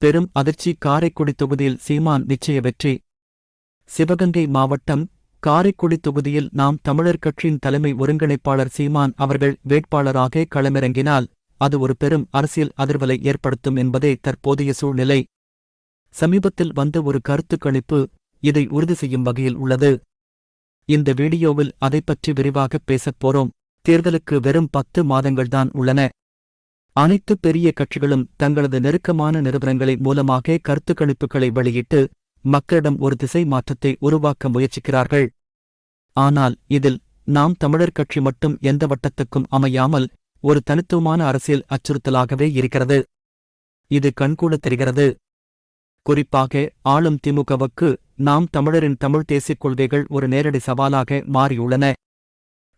பெரும் அதிர்ச்சி காரைக்குடி தொகுதியில் சீமான் நிச்சய வெற்றி. சிவகங்கை மாவட்டம் காரைக்குடி தொகுதியில் நாம் தமிழர் கட்சியின் தலைமை ஒருங்கிணைப்பாளர் சீமான் அவர்கள் வேட்பாளராக களமிறங்கினால் அது ஒரு பெரும் அரசியல் அதிர்வலை ஏற்படுத்தும் என்பதே தற்போதைய சூழ்நிலை. சமீபத்தில் வந்த ஒரு கருத்து கணிப்பு இதை உறுதி செய்யும் வகையில் உள்ளது. இந்த வீடியோவில் அதைப்பற்றி விரிவாகப் பேசப் போறோம். தேர்தலுக்கு வெறும் பத்து மாதங்கள்தான் உள்ளன. அனைத்து பெரிய கட்சிகளும் தங்களது நெருக்கமான நிறுவனங்களை மூலமாக கருத்துக்கணிப்புகளை வெளியிட்டு மக்களிடம் ஒரு திசை மாற்றத்தை உருவாக்க முயற்சிக்கிறார்கள். ஆனால் இதில் நாம் தமிழர் கட்சி மட்டும் எந்த வட்டத்துக்கும் அமையாமல் ஒரு தனித்துவமான அரசியல் அச்சுறுத்தலாகவே இருக்கிறது. இது கண்கூட தெரிகிறது. குறிப்பாக ஆளும் திமுகவுக்கு நாம் தமிழரின் தமிழ் தேசியக் கொள்கைகள் ஒரு நேரடி சவாலாக மாறியுள்ளன.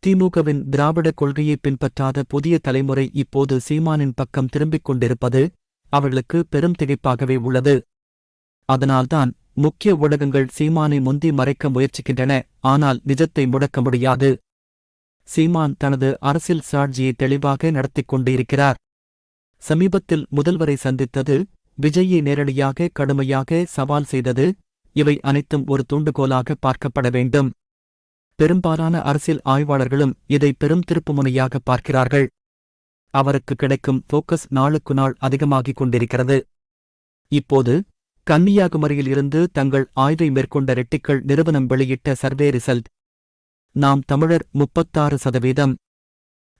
திமுகவின் திராவிட கொள்கையை பின்பற்றாத புதிய தலைமுறை இப்போது சீமானின் பக்கம் திரும்பிக் கொண்டிருப்பது அவர்களுக்கு பெரும் திகைப்பாகவே உள்ளது. அதனால்தான் முக்கிய ஊடகங்கள் சீமானை முந்தி மறைக்க முயற்சிக்கின்றன ஆனால் நிஜத்தை முடக்க முடியாது. சீமான் தனது அரசியல் சாட்சியை தெளிவாக நடத்திக் கொண்டிருக்கிறார். சமீபத்தில் முதல்வரை சந்தித்தது விஜயை நேரடியாக கடுமையாக சவால் செய்தது இவை அனைத்தும் ஒரு தூண்டுகோலாக பார்க்கப்பட வேண்டும். பெரும்பாலான அரசியல் ஆய்வாளர்களும் இதை பெரும் திருப்புமுனையாக பார்க்கிறார்கள். அவருக்கு கிடைக்கும் போக்கஸ் நாளுக்கு நாள் அதிகமாகிக் கொண்டிருக்கிறது. இப்போது கன்னியாகுமரியில் இருந்து தங்கள் ஆய்வை மேற்கொண்ட ரெட்டிக்கள் நிறுவனம் வெளியிட்ட சர்வே ரிசல்ட். நாம் தமிழர் முப்பத்தாறு சதவீதம்.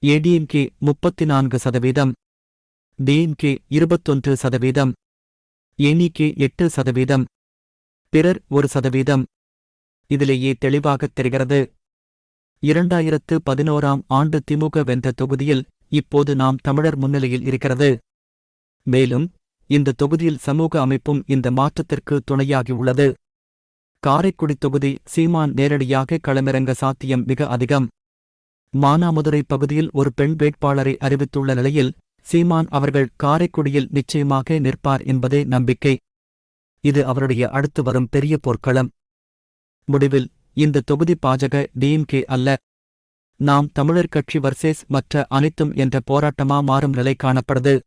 ஏடிஎம்கே முப்பத்தி நான்கு சதவீதம். டிஎம்கே இருபத்தொன்று சதவீதம். என்இகே எட்டு சதவீதம். பிறர் ஒரு சதவீதம். இதிலேயே தெளிவாகத் தெரிகிறது. இரண்டாயிரத்து பதினோராம் ஆண்டு திமுக வென்ற தொகுதியில் இப்போது நாம் தமிழர் முன்னிலையில் இருக்கிறது. மேலும் இந்த தொகுதியில் சமூக அமைப்பும் இந்த மாற்றத்திற்கு துணையாகியுள்ளது காரைக்குடி தொகுதி சீமான் நேரடியாக களமிறங்க சாத்தியம் மிக அதிகம். மானாமதுரை பகுதியில் ஒரு பெண் வேட்பாளரை அறிவித்துள்ள நிலையில் சீமான் அவர்கள் காரைக்குடியில் நிச்சயமாக நிற்பார் என்பதே நம்பிக்கை. இது அவருடைய அடுத்து வரும் பெரிய போர்க்களம். முடிவில் இந்த தொகுதி பாஜக டிஎம்கே அல்ல. நாம் தமிழர் கட்சி வர்சேஸ் மற்ற அனைத்தும் என்ற போராட்டமா மாறும் நிலை காணப்படுது.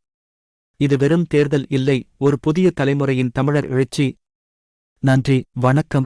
இது வெறும் தேர்தல் இல்லை ஒரு புதிய தலைமுறையின் தமிழர் எழுச்சி. நன்றி வணக்கம்.